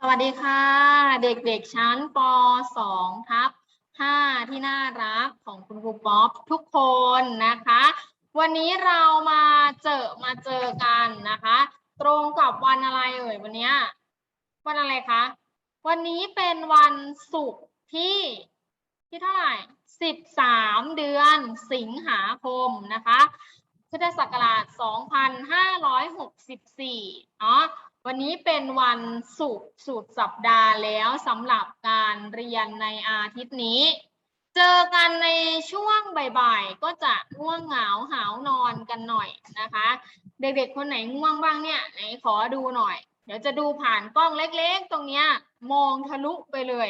สวัสดีค่ะ เด็กๆชั้นป .2 ทับ5ที่น่ารักของคุณครูป๊อปทุกคนนะคะ วันนี้เรามาเจอมาเจอกันนะคะ ตรงกับวันอะไรเอ่ยวันนี้วันอะไรคะวันนี้เป็นวันศุกร์ที่ที่เท่าไหร่ 13 เดือนสิงหาคมนะคะพุทธศักราช 2564 เนาะ วันนี้เป็นวันศุกร์สุดสัปดาห์แล้วสำหรับการเรียนในอาทิตย์นี้ เจอกันในช่วงบ่ายๆ ก็จะง่วงเหงาหาวนอนกันหน่อยนะคะ เด็กๆ คนไหนง่วงบ้างเนี่ยไหนขอดูหน่อย เดี๋ยวจะดูผ่านกล้องเล็กๆ ตรงเนี้ยมองทะลุไปเลย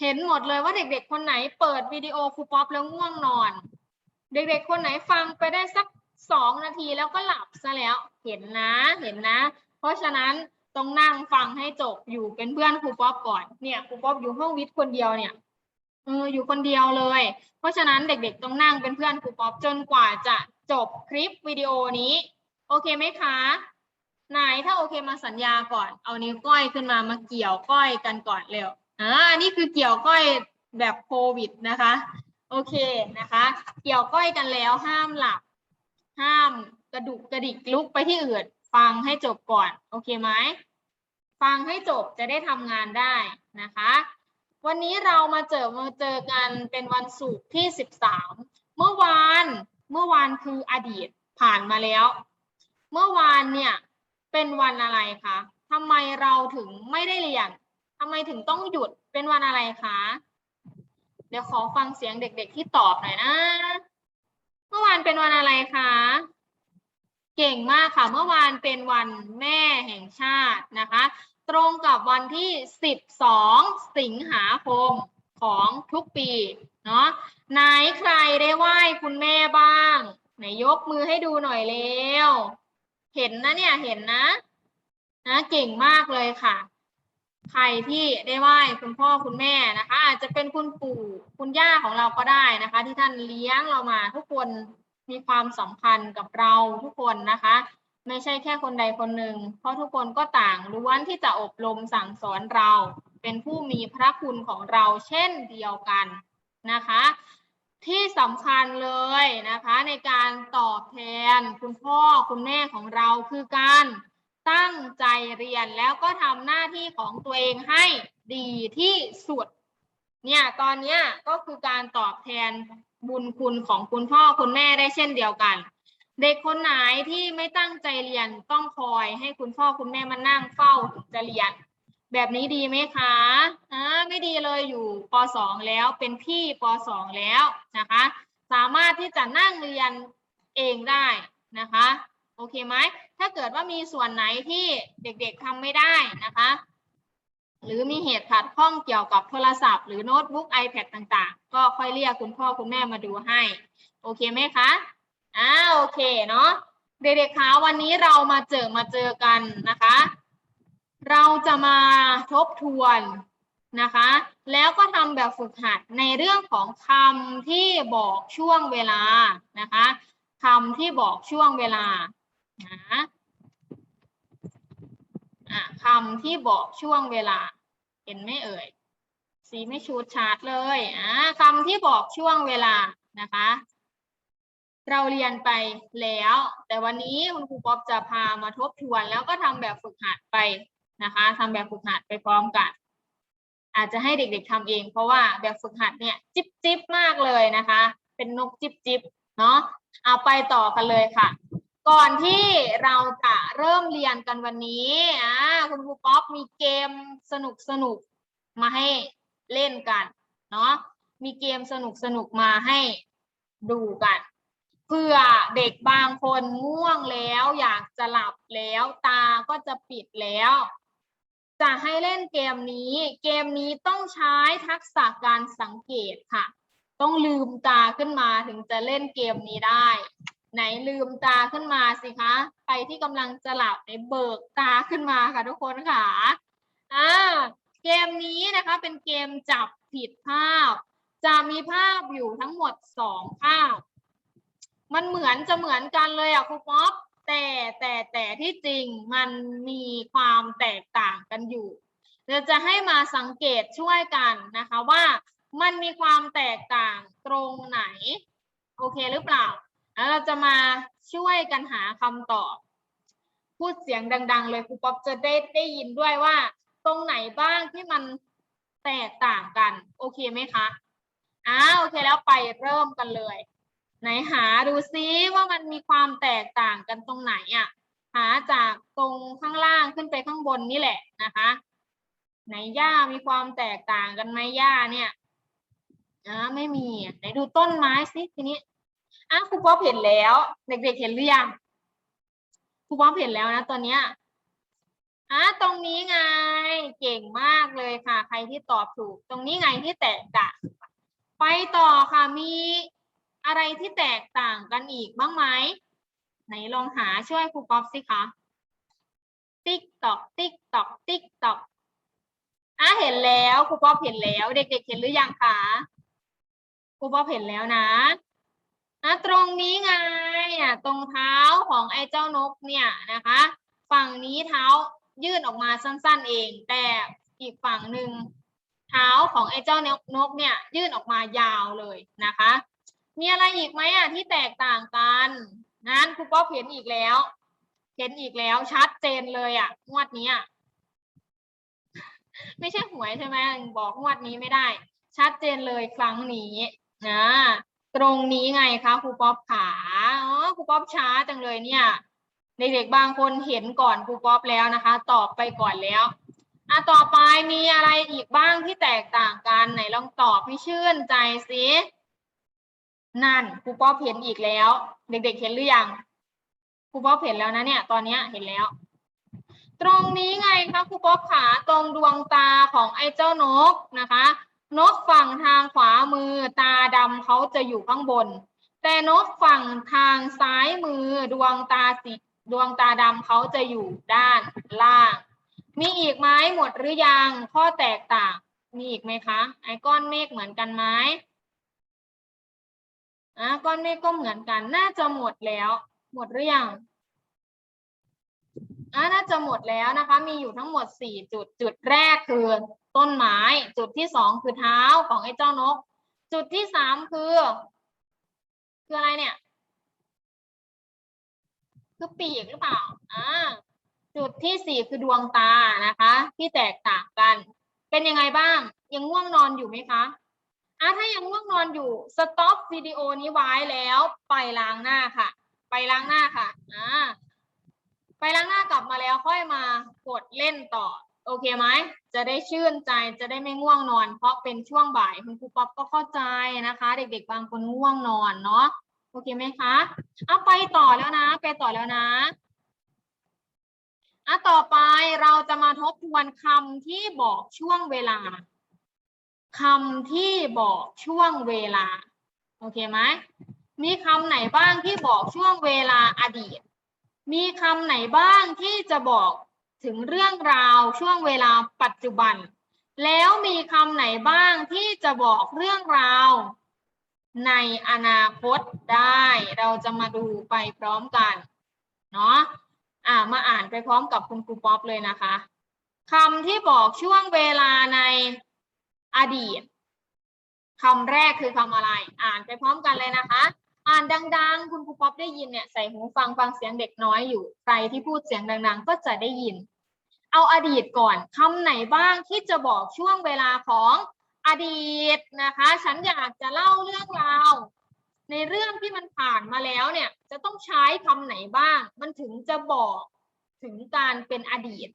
เห็นหมดเลยว่าเด็กๆ คนไหนเปิดวิดีโอครูป๊อปแล้วง่วงนอน เด็กๆ คนไหนฟังไปได้สักสองนาทีแล้วก็หลับซะแล้วเห็นนะเห็นนะ เพราะฉะนั้นต้องนั่งฟังให้จบอยู่เป็นเพื่อนครูป๊อปก่อนเนี่ยครูป๊อปอยู่ห้องวิทย์คนเดียวเนี่ยเอออยู่คนเดียวเลย เพราะฉะนั้นเด็กๆต้องนั่งเป็นเพื่อนครูป๊อปจนกว่าจะจบคลิปวิดีโอนี้ โอเคไหมคะไหนถ้าโอเคมาสัญญาก่อน เอานิ้วก้อยขึ้นมามาเกี่ยวก้อยกันก่อนเร็วอ่านนี้คือเกี่ยวก้อยแบบโควิดนะคะ โอเคนะคะ เกี่ยวก้อยกันแล้วห้ามหลับ ห้ามกระดุกกระดิกลุกไปที่อื่น ฟังให้จบก่อน โอเคไหมฟังให้จบจะได้ทำงานได้นะคะ วันนี้เรามาเจอมาเจอกันเป็นวันศุกร์ที่ 13 เมื่อวานเมื่อวานคืออดีตผ่านมาแล้ว เมื่อวานเนี่ยเป็นวันอะไรคะทำไมเราถึงไม่ได้เรียนทำไมถึงต้องหยุดเป็นวันอะไรคะเดี๋ยวขอฟังเสียงเด็ก ๆ ที่ตอบหน่อยนะ เมื่อวานเป็นวันอะไรคะ เก่งมากค่ะ เมื่อวานเป็นวันแม่แห่งชาตินะคะ ตรงกับวันที่ 12 สิงหาคมของทุกปีเนาะไหนใครได้ไหว้คุณแม่บ้าง ไหนยกมือให้ดูหน่อยเร็ว เห็นนะเนี่ยเห็นนะนะเก่งมากเลยค่ะ ใครที่ได้ไหว้คุณพ่อคุณแม่นะคะ อาจจะเป็นคุณปู่คุณย่าของเราก็ได้นะคะ ที่ท่านเลี้ยงเรามาทุกคน มีความสัมพันธ์กับเราทุกคนนะคะ ไม่ใช่แค่คนใดคนหนึ่ง เพราะทุกคนก็ต่างล้วนที่จะอบรมสั่งสอนเรา เป็นผู้มีพระคุณของเราเช่นเดียวกันนะคะ ที่สำคัญเลยนะคะในการตอบแทนคุณพ่อคุณแม่ของเราคือการตั้งใจเรียนแล้วก็ทำหน้าที่ของตัวเองให้ดีที่สุดเนี่ยตอนนี้ก็คือการตอบแทน บุญคุณของคุณพ่อคุณแม่ได้เช่นเดียวกัน เด็กคนไหนที่ไม่ตั้งใจเรียนต้องคอยให้คุณพ่อคุณแม่มานั่งเฝ้าถึงจะเรียน แบบนี้ดีไหมคะอ่าไม่ดีเลยอยู่ป .2 แล้วเป็นพี่ป .2 แล้วนะคะ สามารถที่จะนั่งเรียนเองได้นะคะ โอเคไหมถ้าเกิดว่ามีส่วนไหนที่เด็กๆทำไม่ได้นะคะ หรือมีเหตุขัดข้องเกี่ยวกับโทรศัพท์หรือโน้ตบุ๊ก iPad ต่างๆ ก็ค่อยเรียกคุณพ่อคุณแม่มาดูให้ โอเคไหมคะอ่าโอเคเนาะเด็กๆคะวันนี้เรามาเจอมาเจอกันนะคะ เราจะมาทบทวนนะคะ แล้วก็ทำแบบฝึกหัดในเรื่องของคำที่บอกช่วงเวลานะคะคำที่บอกช่วงเวลานะอะคำที่บอกช่วงเวลา เห็นไหมเอ่ย สีไม่ชูดชาร์ดเลยอะคำที่บอกช่วงเวลานะคะ เราเรียนไปแล้ว แต่วันนี้คุณครูป๊อปจะพามาทบทวนแล้วก็ทำแบบฝึกหัดไปนะคะทำแบบฝึกหัดไปพร้อมกัน อาจจะให้เด็กๆทำเอง เพราะว่าแบบฝึกหัดเนี่ยจิบจิบมากเลยนะคะ เป็นนกจิบจิบเนาะเอาไปต่อกันเลยค่ะ ก่อนที่เราจะเริ่มเรียนกันวันนี้อ่าคุณครูป๊อปมีเกมสนุกสนุกมาให้เล่นกันเนาะมีเกมสนุกสนุกมาให้ดูกันเพื่อเด็กบางคนง่วงแล้ว อยากจะหลับแล้วตาก็จะปิดแล้ว จะให้เล่นเกมนี้ เกมนี้ต้องใช้ทักษะการสังเกตค่ะ ต้องลืมตาขึ้นมาถึงจะเล่นเกมนี้ได้ ไหนลืมตาขึ้นมาสิคะ ใครที่กำลังจะหลับในเบิกตาขึ้นมาค่ะทุกคนค่ะอ่าเกมนี้นะคะเป็นเกมจับผิดภาพ จะมีภาพอยู่ทั้งหมดสองภาพ มันเหมือนจะเหมือนกันเลยอะครูป๊อปแต่แต่แต่ที่จริงมันมีความแตกต่างกันอยู่เดี๋ยวจะให้มาสังเกตช่วยกันนะคะว่ามันมีความแตกต่างตรงไหน โอเคหรือเปล่า แล้วเราจะมาช่วยกันหาคำตอบ พูดเสียงดัง ๆ เลยครูป๊อปจะได้ได้ยินด้วยว่า ตรงไหนบ้างที่มันแตกต่างกัน โอเคไหมคะอ้าโอเคแล้วไปเริ่มกันเลย ไหนหาดูซิว่ามันมีความแตกต่างกันตรงไหนอะหาจากตรงข้างล่างขึ้นไปข้างบนนี่แหละนะคะ ไหนหญ้ามีความแตกต่างกันไหมหญ้าเนี่ยอ่าไม่มีไหนดูต้นไม้สิทีนี้ อะครูป๊อปเห็นแล้ว เด็กๆเห็นหรือยังครูป๊อปเห็นแล้วนะตอนเนี้ยอะตรงนี้ไงเก่งมากเลยค่ะ ใครที่ตอบถูก ตรงนี้ไงที่แตกต่างไปต่อค่ะมีอะไรที่แตกต่างกันอีกบ้างไหมไหนลองหาช่วยครูป๊อปสิคะติ๊กตอกติ๊กตอกติ๊กตอกอะเห็นแล้วครูป๊อปเห็นแล้ว เด็กๆเห็นหรือยังคะครูป๊อปเห็นแล้วนะะตรงนี้ไงอะตรงเท้าของไอ้เจ้านกเนี่ยนะคะ ฝั่งนี้เท้ายื่นออกมาสั้นๆเอง แต่อีกฝั่งหนึ่งเท้าของไอ้เจ้านกเนี่ยยื่นออกมายาวเลยนะคะ มีอะไรอีกไหมอะที่แตกต่างกันงั้นครูป๊อปเห็นอีกแล้วเห็นอีกแล้วชัดเจนเลยอะงวดนี้อะไม่ใช่หวยใช่ไหมบอกงวดนี้ไม่ได้ ชัดเจนเลยครั้งนี้นะ ตรงนี้ไงคะครูป๊อปขาอ๋อครูป๊อปช้าจังเลยเนี่ยเด็กๆบางคนเห็นก่อนครูป๊อปแล้วนะคะ ตอบไปก่อนแล้วอะต่อไปมีอะไรอีกบ้างที่แตกต่างกันไหนลองตอบให้ชื่นใจสินั่นครูป๊อปเห็นอีกแล้ว เด็ก ๆ เห็นหรือยังครูป๊อปเห็นแล้วนะเนี่ย ตอนนี้เห็นแล้ว ตรงนี้ไงคะครูป๊อปขาตรงดวงตาของไอ้เจ้านกนะคะ นกฝั่งทางขวามือตาดำเขาจะอยู่ข้างบน แต่นกฝั่งทางซ้ายมือดวงตาสีดวงตาดำเขาจะอยู่ด้านล่าง มีอีกไหมหมดหรือยังข้อแตกต่าง มีอีกไหมคะ ไอ้ก้อนเมฆเหมือนกันไหมอะก้อนเมฆก็เหมือนกันน่าจะหมดแล้ว หมดหรือยัง อะน่าจะหมดแล้วนะคะ มีอยู่ทั้งหมดสี่จุด จุดแรกคือต้นไม้ จุดที่สองคือเท้าของไอ้เจ้านก จุดที่สามคือ คืออะไรเนี่ย คือปีกหรือเปล่า อ่า จุดที่สี่คือดวงตานะคะ ที่แตกต่างกัน เป็นยังไงบ้าง ยังง่วงนอนอยู่ไหมคะอะถ้ายังง่วงนอนอยู่ สต็อปวิดีโอนี้ไว้แล้ว ไปล้างหน้าค่ะ ไปล้างหน้าค่ะ อ่า ไปล้างหน้ากลับมาแล้วค่อยมากดเล่นต่อ โอเคไหม จะได้ชื่นใจจะได้ไม่ง่วงนอน เพราะเป็นช่วงบ่ายคุณครูป๊อปก็เข้าใจนะคะ เด็กๆบางคนง่วงนอนเนาะโอเคไหมคะเอาไปต่อแล้วนะ ไปต่อแล้วนะอะต่อไปเราจะมาทบทวนคำที่บอกช่วงเวลาคำที่บอกช่วงเวลา โอเคไหมมีคำไหนบ้างที่บอกช่วงเวลาอดีต มีคำไหนบ้างที่จะบอกถึงเรื่องราวช่วงเวลาปัจจุบัน แล้วมีคำไหนบ้างที่จะบอกเรื่องราว ในอนาคตได้ เราจะมาดูไปพร้อมกันเนาะอ่ามาอ่านไปพร้อมกับคุณครูป๊อปเลยนะคะคำที่บอกช่วงเวลาในอดีตคำแรกคือคำอะไร อ่านไปพร้อมกันเลยนะคะ อ่านดัง ๆ คุณครูป๊อปได้ยินเนี่ยใส่หูฟังฟังเสียงเด็กน้อยอยู่ใครที่พูดเสียงดัง ๆ ก็จะได้ยิน เอาอดีตก่อนคำไหนบ้างที่จะบอกช่วงเวลาของอดีตนะคะ ฉันอยากจะเล่าเรื่องราวในเรื่องที่มันผ่านมาแล้วเนี่ยจะต้องใช้คำไหนบ้าง มันถึงจะบอกถึงการเป็นอดีต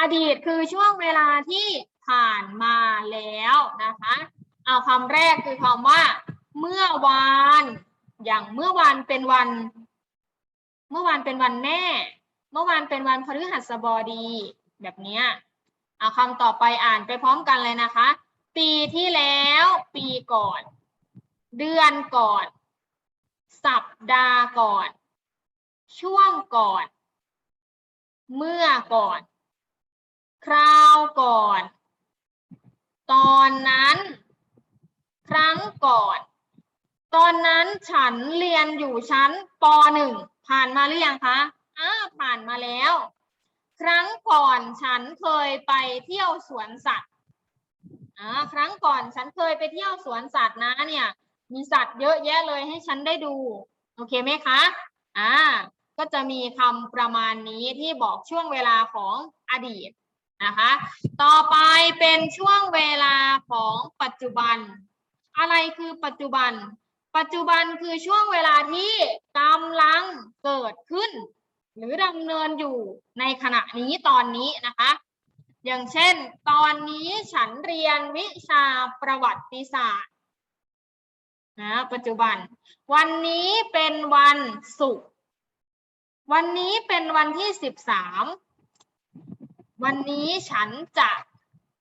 อดีตคือช่วงเวลาที่ผ่านมาแล้วนะคะ เอาคำแรกคือคำว่า เมื่อวาน อย่างเมื่อวานเป็นวัน เมื่อวานเป็นวันแม่ เมื่อวานเป็นวันพฤหัสบดี แบบนี้เอาคำต่อไปอ่านไปพร้อมกันเลยนะคะ ปีที่แล้ว ปีก่อน เดือนก่อน สัปดาห์ก่อน ช่วงก่อน เมื่อก่อน คราวก่อน ตอนนั้น ครั้งก่อน ตอนนั้นฉันเรียนอยู่ชั้นปหนึ่งผ่านมาหรือยังคะอ้าผ่านมาแล้ว ครั้งก่อนฉันเคยไปเที่ยวสวนสัตว์อ่าครั้งก่อนฉันเคยไปเที่ยวสวนสัตว์นะเนี่ย มีสัตว์เยอะแยะเลยให้ฉันได้ดู โอเคไหมคะอ่าก็จะมีคำประมาณนี้ที่บอกช่วงเวลาของอดีตนะคะ ต่อไปเป็นช่วงเวลาของปัจจุบัน อะไรคือปัจจุบัน ปัจจุบันคือช่วงเวลาที่กำลังเกิดขึ้น หรือดำเนินอยู่ในขณะนี้ตอนนี้นะคะ อย่างเช่น ตอนนี้ฉันเรียนวิชาประวัติศาสตร์นะปัจจุบัน วันนี้เป็นวันศุกร์วันนี้เป็นวันที่สิบสามวันนี้ฉันจะ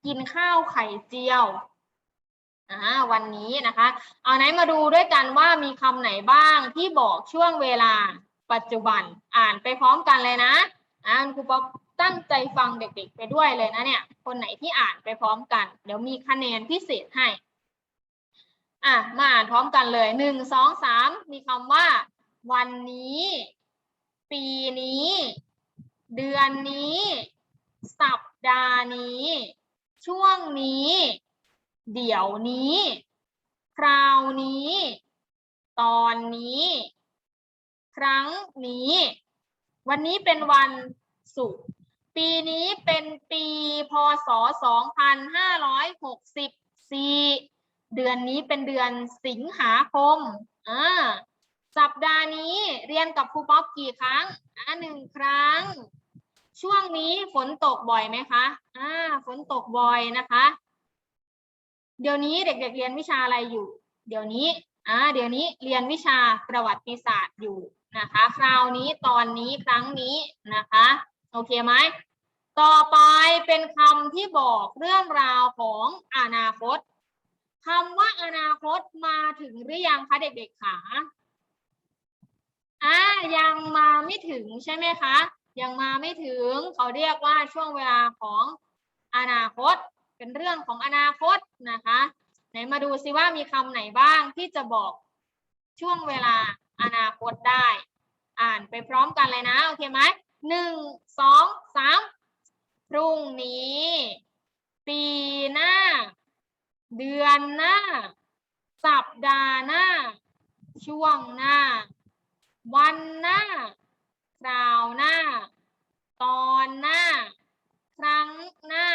กินข้าวไข่เจียว อ่าวันนี้นะคะ เอาไหนมาดูด้วยกันว่ามีคำไหนบ้างที่บอกช่วงเวลาปัจจุบันอ่านไปพร้อมกันเลยนะอ่านครูป๊อปตั้งใจฟังเด็กๆ ไปด้วยเลยนะเนี่ย คนไหนที่อ่านไปพร้อมกัน เดี๋ยวมีคะแนนพิเศษให้ อะมาอ่านพร้อมกันเลยหนึ่งสองสามมีคำว่า วันนี้ ปีนี้ เดือนนี้ สัปดาห์นี้ ช่วงนี้ เดี๋ยวนี้ คราวนี้ ตอนนี้ ครั้งนี้ วันนี้เป็นวันศุกร์ปีนี้เป็นปีพศ 2564 เดือนนี้เป็นเดือนสิงหาคมอ่าสัปดาห์นี้เรียนกับครูป๊อปกี่ครั้งอ่าหนึ่งครั้ง ช่วงนี้ฝนตกบ่อยไหมคะอ่าฝนตกบ่อยนะคะ เดี๋ยวนี้เด็กๆเรียนวิชาอะไรอยู่ เดี๋ยวนี้อ่าเดี๋ยวนี้เรียนวิชาประวัติศาสตร์อยู่นะคะ คราวนี้ตอนนี้ครั้งนี้นะคะ โอเคไหมต่อไปเป็นคำที่บอกเรื่องราวของอนาคตคำว่าอนาคตมาถึงหรือยังคะเด็กๆขาอ่ายังมาไม่ถึงใช่ไหมคะ ยังมาไม่ถึงเขาเรียกว่าช่วงเวลาของอนาคต เป็นเรื่องของอนาคตนะคะ ไหนมาดูซิว่ามีคำไหนบ้างที่จะบอกช่วงเวลาอนาคตได้ อ่านไปพร้อมกันเลยนะ โอเคไหมหนึ่งสองสามพรุ่งนี้ ปีหน้า เดือนหน้า สัปดาห์หน้า ช่วงหน้า วันหน้าคราวหน้า ตอนหน้า ครั้งหน้า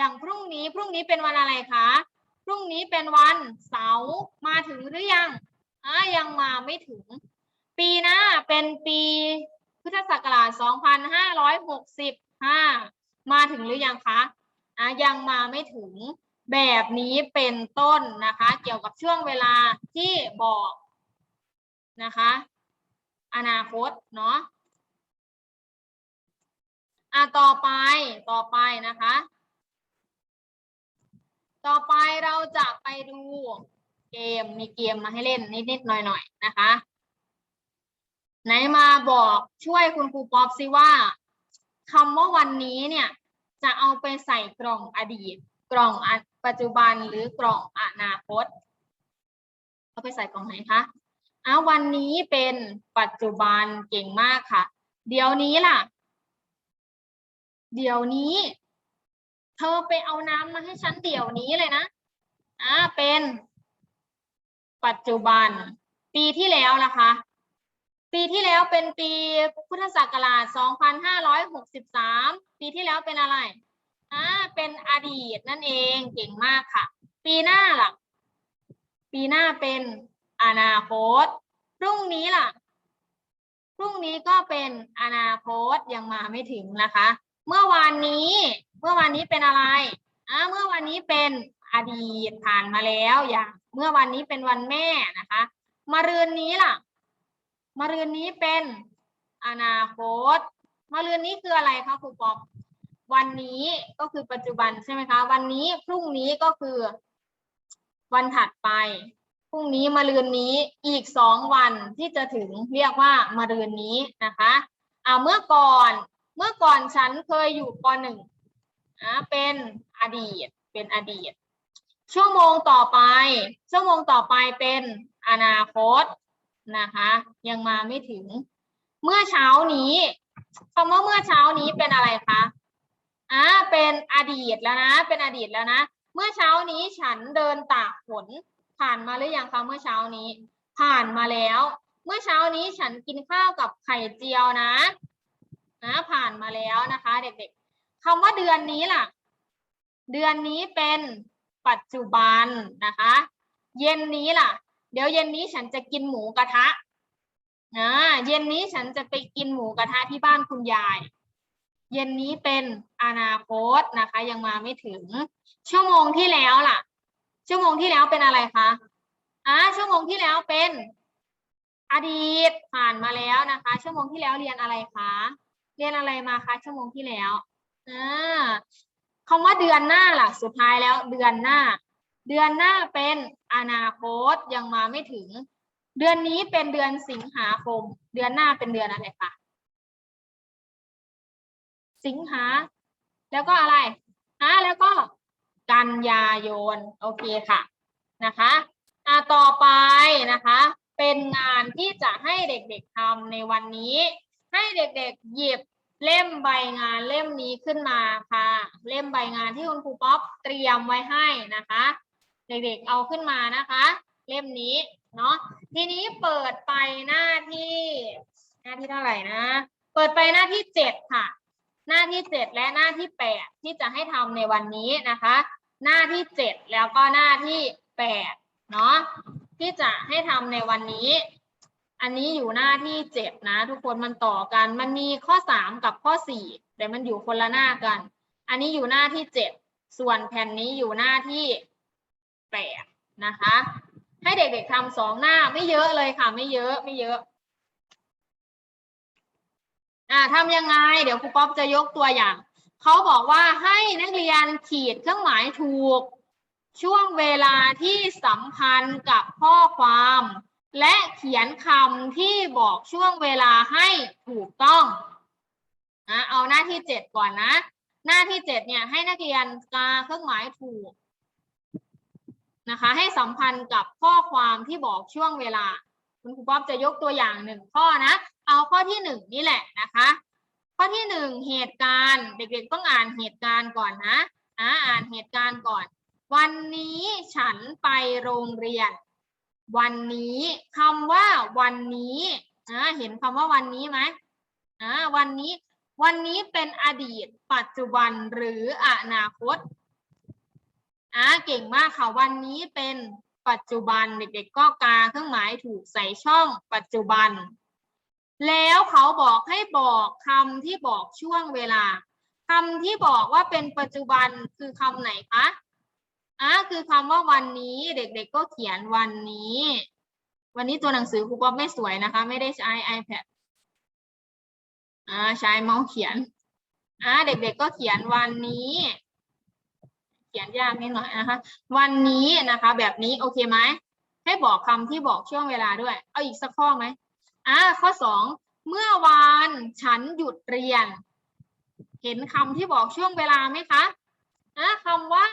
อย่างพรุ่งนี้พรุ่งนี้เป็นวันอะไรคะ พรุ่งนี้เป็นวันเสาร์มาถึงหรือยังอ่ายังมาไม่ถึง ปีหน้าเป็นปีพุทธศักราช 2565 มาถึงหรือยังคะอ่ายังมาไม่ถึงแบบนี้เป็นต้นนะคะ เกี่ยวกับช่วงเวลาที่บอกนะคะ อนาคตเนาะอะต่อไปต่อไปนะคะ ต่อไปเราจะไปดูเกมมีเกมมาให้เล่นนิดๆหน่อยๆนะคะ ไหนมาบอกช่วยคุณครูป๊อปซิว่าคำว่าวันนี้เนี่ยจะเอาไปใส่กล่องอดีต กล่องปัจจุบันหรือกล่องอนาคตเอาไปใส่กล่องไหนคะอะวันนี้เป็นปัจจุบันเก่งมากค่ะ เดี๋ยวนี้ล่ะ เดี๋ยวนี้ เธอไปเอาน้ำมาให้ฉันเดี๋ยวนี้เลยนะอ่าเป็น ปัจจุบัน ปีที่แล้วนะคะ ปีที่แล้วเป็นปีพุทธศักราช 2563 ปีที่แล้วเป็นอะไรอ่าเป็นอดีตนั่นเองเก่งมากค่ะ ปีหน้าล่ะ ปีหน้าเป็นอนาคต พรุ่งนี้ล่ะ พรุ่งนี้ก็เป็นอนาคตยังมาไม่ถึงนะคะ เมื่อวานนี้ เมื่อวานนี้เป็นอะไรอ่าเมื่อวันนี้เป็นอดีตผ่านมาแล้วอย่าง เมื่อวันนี้เป็นวันแม่นะคะมะรืนนี้ล่ะมะรืนนี้เป็นอนาคตมะรืนนี้คืออะไรคะครูปอมวันนี้ก็คือปัจจุบันใช่ไหมคะ วันนี้พรุ่งนี้ก็คือ วันถัดไปพรุ่งนี้มะรืนนี้อีกสองวันที่จะถึงเรียกว่ามะรืนนี้นะคะอ่าเมื่อก่อน เมื่อก่อนฉันเคยอยู่ปหนึ่งอ่าเป็นอดีต เป็นอดีต ชั่วโมงต่อไป ชั่วโมงต่อไปเป็นอนาคตนะคะ ยังมาไม่ถึง เมื่อเช้านี้คำว่าเมื่อเช้านี้เป็นอะไรคะอ่าเป็นอดีตแล้วนะ เป็นอดีตแล้วนะ เมื่อเช้านี้ฉันเดินตากฝนผ่านมาหรือยังคะเมื่อเช้านี้ ผ่านมาแล้ว เมื่อเช้านี้ฉันกินข้าวกับไข่เจียวนะ นะผ่านมาแล้วนะคะ เด็กๆคำว่าเดือนนี้ล่ะ เดือนนี้เป็นปัจจุบันนะคะ เย็นนี้ล่ะ เดี๋ยวเย็นนี้ฉันจะกินหมูกระทะอ่าเย็นนี้ฉันจะไปกินหมูกระทะที่บ้านคุณยาย เย็นนี้เป็นอนาคตนะคะ ยังมาไม่ถึง ชั่วโมงที่แล้วล่ะ ชั่วโมงที่แล้วเป็นอะไรคะอ่าชั่วโมงที่แล้วเป็นอดีตผ่านมาแล้วนะคะ ชั่วโมงที่แล้วเรียนอะไรคะ เรียนอะไรมาคะชั่วโมงที่แล้วอ่าคำว่าเดือนหน้าล่ะ สุดท้ายแล้วเดือนหน้า เดือนหน้าเป็นอนาคตยังมาไม่ถึง เดือนนี้เป็นเดือนสิงหาคม เดือนหน้าเป็นเดือนอะไรคะสิงหา แล้วก็อะไรอ่าแล้วก็กันยายนโอเคค่ะนะคะอ่าต่อไปนะคะ เป็นงานที่จะให้เด็กๆทำในวันนี้ ให้เด็กๆหยิบเล่มใบงานเล่มนี้ขึ้นมาค่ะ เล่มใบงานที่คุณครูป๊อปเตรียมไว้ให้นะคะ เด็กๆเอาขึ้นมานะคะ เล่มนี้เนาะทีนี้เปิดไปหน้าที่หน้าที่เท่าไหร่นะ เปิดไปหน้าที่เจ็ดค่ะ หน้าที่เจ็ดและหน้าที่แปดที่จะให้ทำในวันนี้นะคะ หน้าที่เจ็ดแล้วก็หน้าที่แปดเนาะที่จะให้ทำในวันนี้ อันนี้อยู่หน้าที่เจ็ดนะ ทุกคนมันต่อกัน มันมีข้อสามกับข้อสี่แต่มันอยู่คนละหน้ากัน อันนี้อยู่หน้าที่เจ็ดส่วนแผ่นนี้อยู่หน้าที่แปดนะคะ ให้เด็กๆทำสองหน้าไม่เยอะเลยค่ะ ไม่เยอะไม่เยอะอ่าทำยังไง เดี๋ยวครูป๊อปจะยกตัวอย่างเขาบอกว่าให้นักเรียนขีดเครื่องหมายถูก ช่วงเวลาที่สัมพันธ์กับข้อความ และเขียนคำที่บอกช่วงเวลาให้ถูกต้องนะเอาหน้าที่เจ็ดก่อนนะ หน้าที่เจ็ดเนี่ยให้นักเรียนกาเครื่องหมายถูกนะคะ ให้สัมพันธ์กับข้อความที่บอกช่วงเวลา คุณครูป๊อปจะยกตัวอย่างหนึ่งข้อนะ เอาข้อที่หนึ่งนี่แหละนะคะ ข้อที่หนึ่งเหตุการณ์ เด็กๆต้องอ่านเหตุการณ์ก่อนนะอ่านเหตุการณ์ก่อน วันนี้ฉันไปโรงเรียน วันนี้คำว่าวันนี้อ่าเห็นคำว่าวันนี้ไหมอ่าวันนี้วันนี้เป็นอดีต ปัจจุบันหรืออนาคตอ่าเก่งมากค่ะวันนี้เป็นปัจจุบันเด็กๆก็กาเครื่องหมายถูกใส่ช่องปัจจุบัน แล้วเขาบอกให้บอกคำที่บอกช่วงเวลาคำที่บอกว่าเป็นปัจจุบันคือคำไหนคะ อ่าคือคำว่าวันนี้เด็กๆก็เขียนวันนี้ วันนี้ตัวหนังสือครูป๊อปไม่สวยนะคะ ไม่ได้ใช้ iPad อ่าใช้เมาส์เขียนอ่าเด็กๆก็เขียนวันนี้ เขียนยากนิดหน่อยนะคะ วันนี้นะคะ แบบนี้โอเคไหมให้บอกคำที่บอกช่วงเวลาด้วย เอาอีกสักข้อไหมอ่าข้อสองเมื่อวานฉันหยุดเรียน เห็นคำที่บอกช่วงเวลาไหมคะอ่าคำว่า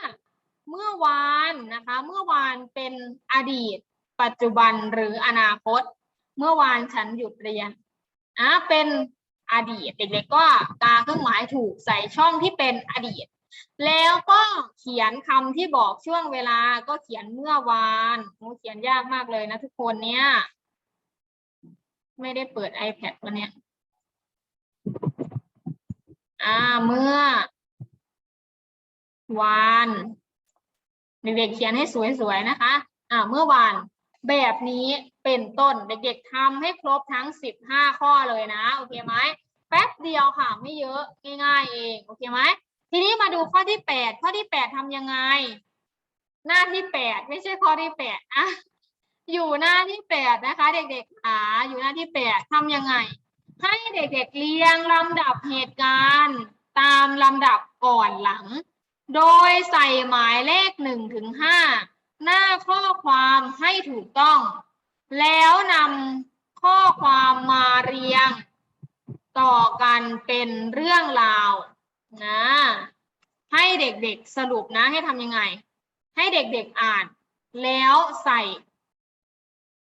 เมื่อวานนะคะ เมื่อวานเป็นอดีต ปัจจุบันหรืออนาคต เมื่อวานฉันหยุดเรียนอ่าเป็นอดีต เด็กๆก็กาเครื่องหมายถูกใส่ช่องที่เป็นอดีต แล้วก็เขียนคำที่บอกช่วงเวลาก็เขียนเมื่อวานโอ้เขียนยากมากเลยนะทุกคนเนี่ยไม่ได้เปิด iPad วันเนี้ยอ่าเมื่อวาน เด็กๆเขียนให้สวยๆนะคะอ่าเมื่อวานแบบนี้เป็นต้นเด็กๆทำให้ครบทั้งสิบห้าข้อเลยนะโอเคไหมแป๊บเดียวค่ะไม่เยอะง่ายๆเองโอเคไหมทีนี้มาดูข้อที่แปดข้อที่แปดทำยังไง หน้าที่แปดไม่ใช่ข้อที่แปดอะอยู่หน้าที่แปดนะคะ เด็กๆหาอยู่หน้าที่แปดทำยังไง ให้เด็กๆเรียงลำดับเหตุการณ์ ตามลำดับก่อนหลัง โดยใส่หมายเลขหนึ่งถึงห้าหน้าข้อความให้ถูกต้อง แล้วนำข้อความมาเรียง ต่อกันเป็นเรื่องราวนะ ให้เด็กๆสรุปนะให้ทำยังไง ให้เด็กๆอ่าน แล้วใส่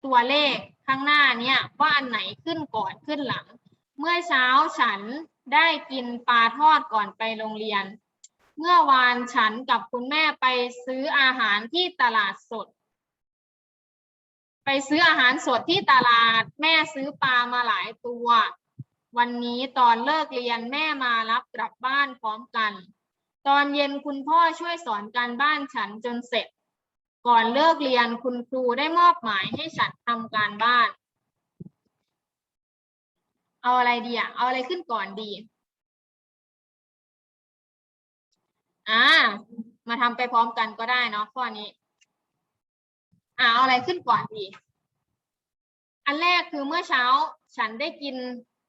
ตัวเลขข้างหน้าเนี่ยว่าอันไหนขึ้นก่อนขึ้นหลัง เมื่อเช้าฉันได้กินปลาทอดก่อนไปโรงเรียน เมื่อวานฉันกับคุณแม่ไปซื้ออาหารที่ตลาดสด ไปซื้ออาหารสดที่ตลาดแม่ซื้อปลามาหลายตัว วันนี้ตอนเลิกเรียนแม่มารับกลับบ้านพร้อมกัน ตอนเย็นคุณพ่อช่วยสอนการบ้านฉันจนเสร็จ ก่อนเลิกเรียนคุณครูได้มอบหมายให้ฉันทำการบ้าน เอาอะไรดีอะเอาอะไรขึ้นก่อนดี อ่า มาทำไปพร้อมกันก็ได้เนาะข้อนี้ อ่าเอาอะไรขึ้นก่อนดี อันแรกคือเมื่อเช้า ฉันได้กิน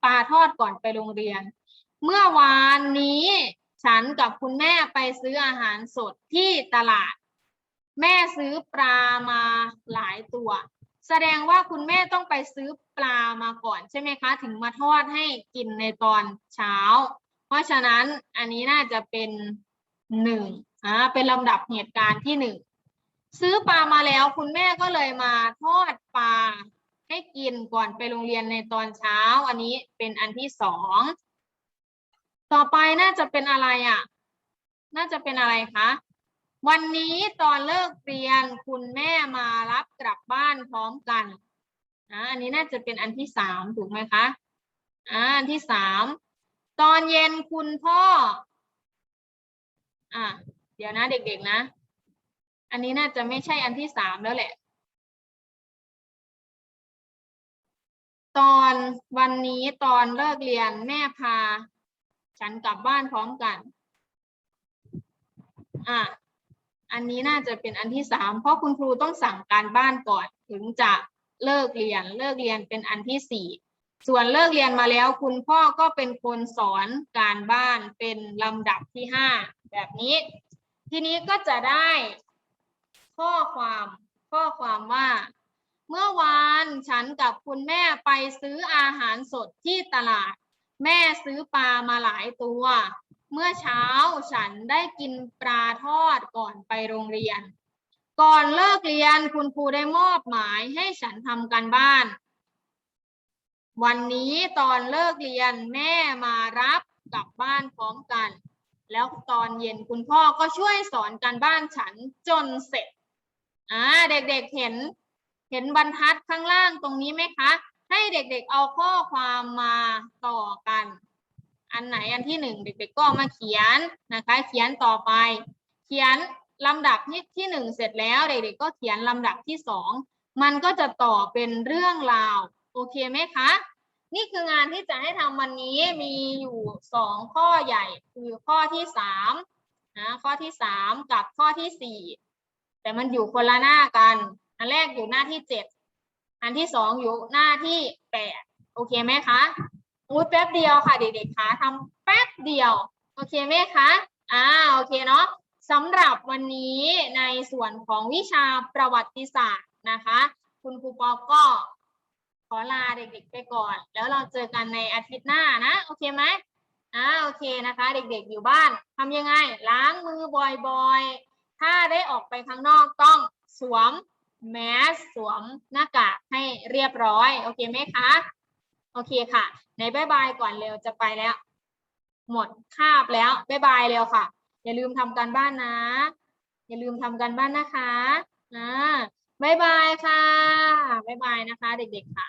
ปลาทอดก่อนไปโรงเรียน เมื่อวานนี้ฉันกับคุณแม่ไปซื้ออาหารสดที่ตลาด แม่ซื้อปลามาหลายตัว แสดงว่าคุณแม่ต้องไปซื้อปลามาก่อนใช่ไหมคะ ถึงมาทอดให้กินในตอนเช้า เพราะฉะนั้นอันนี้น่าจะเป็น หนึ่งอ่าเป็นลำดับเหตุการณ์ที่หนึ่งซื้อปลามาแล้วคุณแม่ก็เลยมาทอดปลาให้กินก่อนไปโรงเรียนในตอนเช้า อันนี้เป็นอันที่สองต่อไปน่าจะเป็นอะไรอะ น่าจะเป็นอะไรคะวันนี้ตอนเลิกเรียนคุณแม่มารับกลับบ้านพร้อมกันอ่าอันนี้น่าจะเป็นอันที่สามถูกไหมคะอ่าอันที่สามตอนเย็นคุณพ่อ อะเดี๋ยวนะเด็กๆนะ อันนี้น่าจะไม่ใช่อันที่สามแล้วแหละ ตอนวันนี้ตอนเลิกเรียนแม่พา ฉันกลับบ้านพร้อมกัน อะอันนี้น่าจะเป็นอันที่สามเพราะคุณครูต้องสั่งการบ้านก่อนถึงจะเลิกเรียนเลิกเรียนเป็นอันที่สี่ ส่วนเลิกเรียนมาแล้วคุณพ่อก็เป็นคนสอนการบ้านเป็นลำดับที่ห้าแบบนี้ ทีนี้ก็จะได้ข้อความข้อความว่า เมื่อวานฉันกับคุณแม่ไปซื้ออาหารสดที่ตลาด แม่ซื้อปลามาหลายตัว เมื่อเช้าฉันได้กินปลาทอดก่อนไปโรงเรียน ก่อนเลิกเรียนคุณครูได้มอบหมายให้ฉันทำการบ้าน วันนี้ตอนเลิกเรียนแม่มารับกลับบ้านพร้อมกัน แล้วตอนเย็นคุณพ่อก็ช่วยสอนการบ้านฉันจนเสร็จอ่าเด็กๆเห็น เห็นบรรทัดข้างล่างตรงนี้ไหมคะ ให้เด็กๆเอาข้อความมาต่อกัน อันไหนอันที่หนึ่งเด็ก ๆ ก็มาเขียนนะคะ เขียนต่อไป เขียนลำดับที่ที่หนึ่งเสร็จแล้วเด็กๆก็เขียนลำดับที่สองมันก็จะต่อเป็นเรื่องราว โอเคไหมคะ นี่คืองานที่จะให้ทำวันนี้มีอยู่สองข้อใหญ่คือข้อที่สามนะข้อที่สามกับข้อที่สี่แต่มันอยู่คนละหน้ากัน อันแรกอยู่หน้าที่เจ็ดอันที่สองอยู่หน้าที่แปดโอเคไหมคะอุ้ยแป๊บเดียวค่ะเด็กๆคะทำแป๊บเดียว โอเคไหมคะอ่าโอเคเนาะสำหรับวันนี้ในส่วนของวิชาประวัติศาสตร์นะคะ คุณครูปอก็ ขอลาเด็กๆ ไปก่อน แล้วเราเจอกันในอาทิตย์หน้านะ โอเคไหมอ่าโอเคนะคะ เด็กๆอยู่บ้านทำยังไง ล้างมือบ่อยๆ ถ้าได้ออกไปข้างนอกต้องสวมแมสสวมหน้ากากให้เรียบร้อย โอเคไหมคะ โอเคค่ะ ในบายบายก่อนเร็วจะไปแล้ว หมดคาบแล้วบายบายเร็วค่ะ อย่าลืมทำการบ้านนะ อย่าลืมทำการบ้านนะคะอ่า บายบายค่ะบายบายนะคะ เด็กๆค่ะ